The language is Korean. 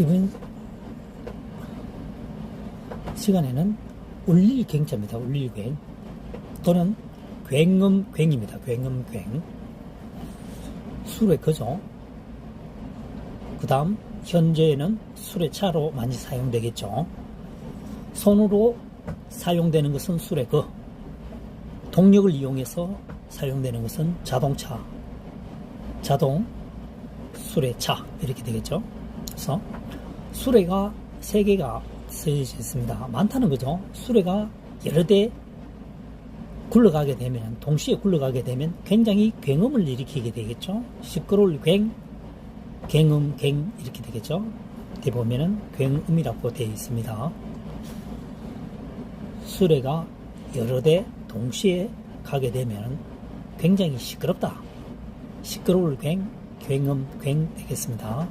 이번 시간에는 울릴 괭자입니다. 울릴 괭 또는 굉음 괭입니다. 굉음 괭 술의 거죠. 그 다음 현재에는 술의 차로 많이 사용되겠죠. 손으로 사용되는 것은 술의 거 동력을 이용해서 사용되는 것은 자동차 자동 수레차 이렇게 되겠죠. 그래서 수레가 세 개가 쓰여져 있습니다. 많다는 거죠. 수레가 여러 대 굴러가게 되면 동시에 굴러가게 되면 굉장히 굉음을 일으키게 되겠죠. 시끄러울 굉, 갱음, 갱 이렇게 되겠죠. 이렇게 보면은 굉음이라고 되어 있습니다. 수레가 여러 대 동시에 가게 되면 굉장히 시끄럽다. 시끄러울 굉, 굉음, 굉 되겠습니다.